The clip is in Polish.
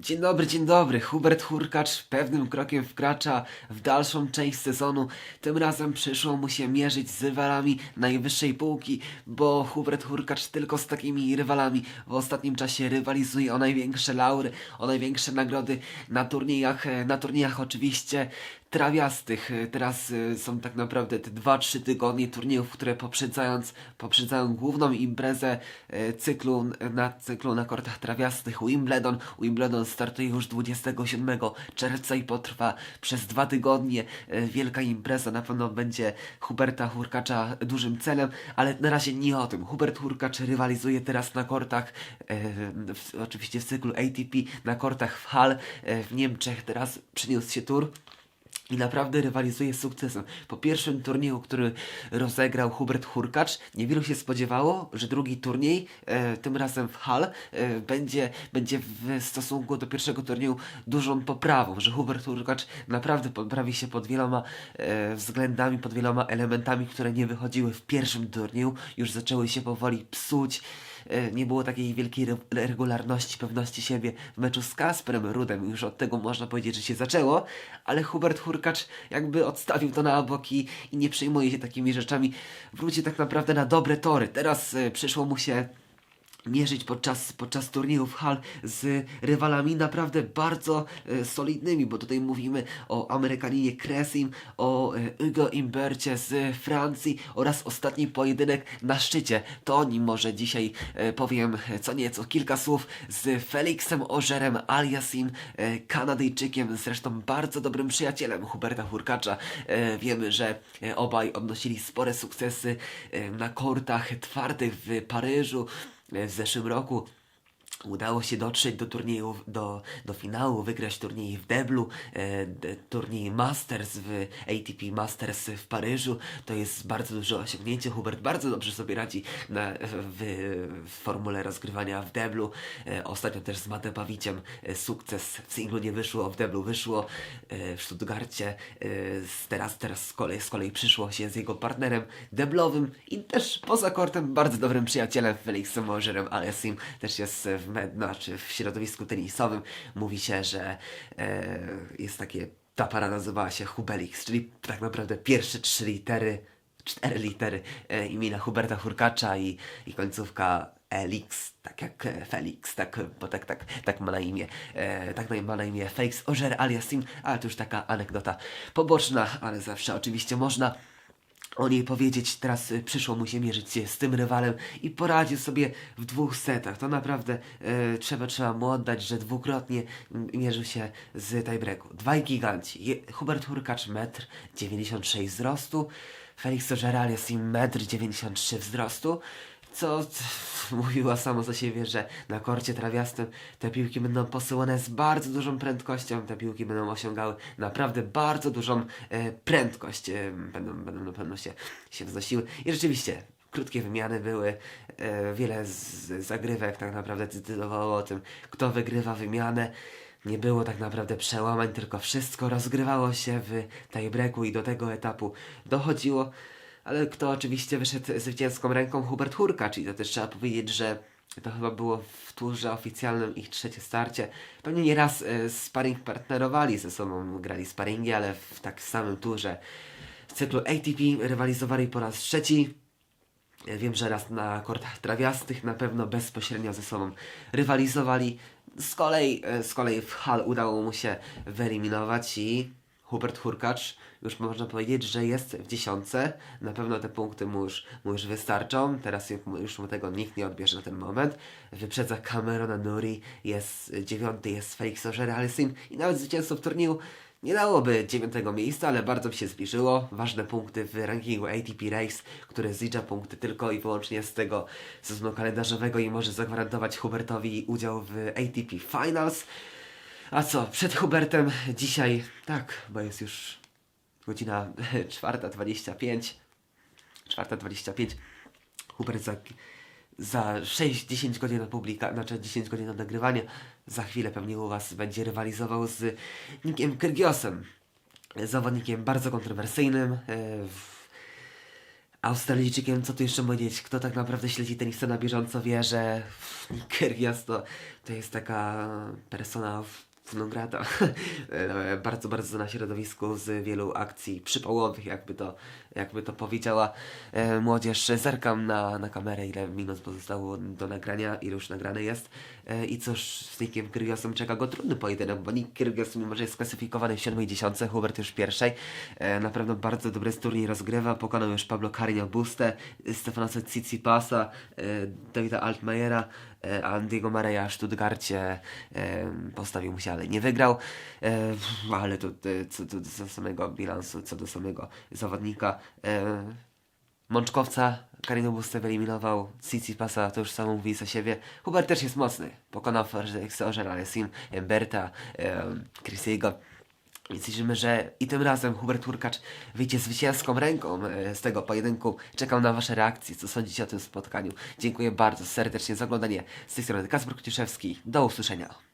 Dzień dobry, dzień dobry. Hubert Hurkacz pewnym krokiem wkracza w dalszą część sezonu. Tym razem przyszło mu się mierzyć z rywalami najwyższej półki, bo Hubert Hurkacz tylko z takimi rywalami w ostatnim czasie rywalizuje o największe laury, o największe nagrody na turniejach, na turniejach oczywiście trawiastych. Teraz e, są tak naprawdę te 2-3 tygodnie turniejów, które poprzedzając, poprzedzają główną imprezę e, cyklu na cyklu na kortach trawiastych Wimbledon. Wimbledon startuje już 27 czerwca i potrwa przez dwa tygodnie. E, Wielka impreza na pewno będzie Huberta Hurkacza dużym celem, ale na razie nie o tym. Hubert Hurkacz rywalizuje teraz na kortach, w, oczywiście w cyklu ATP, na kortach w Hall e, w Niemczech. Teraz przyniósł się tur i naprawdę rywalizuje z sukcesem. Po pierwszym turnieju, który rozegrał Hubert Hurkacz, niewielu się spodziewało, że drugi turniej, e, tym razem w Hall, e, będzie, będzie w stosunku do pierwszego turnieju dużą poprawą, że Hubert Hurkacz naprawdę poprawi się pod wieloma e, względami, pod wieloma elementami, które nie wychodziły w pierwszym turnieju, już zaczęły się powoli psuć. E, nie było takiej wielkiej re- regularności, pewności siebie w meczu z Kasperem Rudem. Już od tego można powiedzieć, że się zaczęło, ale Hubert Hurkacz jakby odstawił to na bok i, i nie przejmuje się takimi rzeczami. Wróci tak naprawdę na dobre tory. Teraz e, przyszło mu się mierzyć podczas, podczas turniejów hal z rywalami naprawdę bardzo e, solidnymi, bo tutaj mówimy o Amerykaninie Kresim, o e, Hugo Imbercie z Francji oraz ostatni pojedynek na szczycie. To o nim może dzisiaj e, powiem e, co nieco, kilka słów z Felixem Ożerem Aliasim, e, Kanadyjczykiem, zresztą bardzo dobrym przyjacielem Huberta Hurkacza. E, wiemy, że e, obaj odnosili spore sukcesy e, na kortach twardych w Paryżu, w zeszłym roku udało się dotrzeć do turnieju, do, do finału, wygrać turniej w Deblu, e, d- turniej Masters w ATP Masters w Paryżu. To jest bardzo duże osiągnięcie. Hubert bardzo dobrze sobie radzi na, w, w formule rozgrywania w Deblu. E, ostatnio też z Matepawiciem e, sukces w singlu nie wyszło, w Deblu wyszło, e, w Stuttgarcie. E, teraz, teraz z kolei, z kolei przyszło się z jego partnerem deblowym i też poza kortem bardzo dobrym przyjacielem Felixem Możerem Alessim. Też jest w, znaczy w środowisku tenisowym. Mówi się, że e, jest takie, ta para nazywała się Hubelix, czyli tak naprawdę pierwsze trzy litery, cztery litery e, imienia Huberta Hurkacza i, i końcówka Elix, tak jak Felix, tak, bo tak, tak, tak ma na imię, e, tak ma na imię Felix Ożer alias Sim, ale to już taka anegdota poboczna, ale zawsze oczywiście można o niej powiedzieć. Teraz y, przyszło mu się mierzyć się z tym rywalem i poradził sobie w dwóch setach. To naprawdę e, trzeba, trzeba mu oddać, że dwukrotnie mierzył się z tiebreaku. Dwaj giganci. Je, Hubert Hurkacz 1,96 m wzrostu, Felix Ożeralias i 1,93 m wzrostu. Co mówiła samo za siebie, że na korcie trawiastym te piłki będą posyłane z bardzo dużą prędkością. Te piłki będą osiągały naprawdę bardzo dużą e, prędkość. E, będą, będą na pewno się, się wznosiły. I rzeczywiście, krótkie wymiany były. E, wiele z zagrywek tak naprawdę decydowało o tym, kto wygrywa wymianę. Nie było tak naprawdę przełamań, tylko wszystko rozgrywało się w tiebreaku i do tego etapu dochodziło. Ale kto oczywiście wyszedł zwycięską ręką? Hubert Hurkacz i to też trzeba powiedzieć, że to chyba było w turze oficjalnym ich trzecie starcie. Pewnie nieraz e, sparring partnerowali ze sobą, grali sparingi, ale w tak samym turze. W cyklu ATP rywalizowali po raz trzeci. Wiem, że raz na kortach trawiastych na pewno bezpośrednio ze sobą rywalizowali. Z kolei, e, z kolei w Hal udało mu się wyeliminować i Hubert Hurkacz już można powiedzieć, że jest w dziesiątce. Na pewno te punkty mu już, mu już wystarczą. Teraz ju- już mu tego nikt nie odbierze na ten moment. Wyprzedza Camerona Nuri, jest dziewiąty, jest Felix Auger-Aliassime i nawet zwycięzców turnieju nie dałoby dziewiątego miejsca, ale bardzo by się zbliżyło. Ważne punkty w rankingu ATP Race, które zlicza punkty tylko i wyłącznie z tego sezonu kalendarzowego i może zagwarantować Hubertowi udział w ATP Finals. A co, przed Hubertem dzisiaj, tak, bo jest już godzina 4.25, 4.25, Hubert za, za 6-10 godzin na publika, znaczy 10 godzin na nagrywanie, za chwilę pewnie u Was będzie rywalizował z Nikiem Kyrgiosem, zawodnikiem bardzo kontrowersyjnym, w, Australijczykiem, co tu jeszcze powiedzieć? Kto tak naprawdę śledzi tenisa na bieżąco wie, że Kyrgios to, to jest taka persona w non grata. E, bardzo, bardzo na środowisku z wielu akcji przypałowych, jakby to, jakby to powiedziała e, młodzież. Zerkam na, na kamerę, ile minut pozostało do nagrania, ile już nagrane jest. E, I cóż, z Nickiem Kyrgiosem czeka go trudny pojedynek, bo Nick Kyrgios, mimo że jest klasyfikowany w 7 dziesiątce, Hubert już w pierwszej, na pewno bardzo dobry turniej rozgrywa. Pokonał już Pablo Carreño Buste, Stefanasa Tsitsipasa, e, Davida Altmajera, e, a Andiego Mareja w Stuttgarcie e, postawił mu się, ale nie wygrał. E, ale to, to co, co do samego bilansu, co do samego zawodnika. E, Mączkowca Karino Buste wyeliminował, Tsitsipasa to już samo mówi za siebie. Hubert też jest mocny. Pokonał Ożer, Alessim, Emberta, e, Chrisiego. Więc liczymy, że i tym razem Hubert Hurkacz wyjdzie zwycięską ręką e, z tego pojedynku. Czekam na Wasze reakcje, co sądzicie o tym spotkaniu. Dziękuję bardzo serdecznie za oglądanie. Z tej strony Kasper Kociuszewski. Do usłyszenia.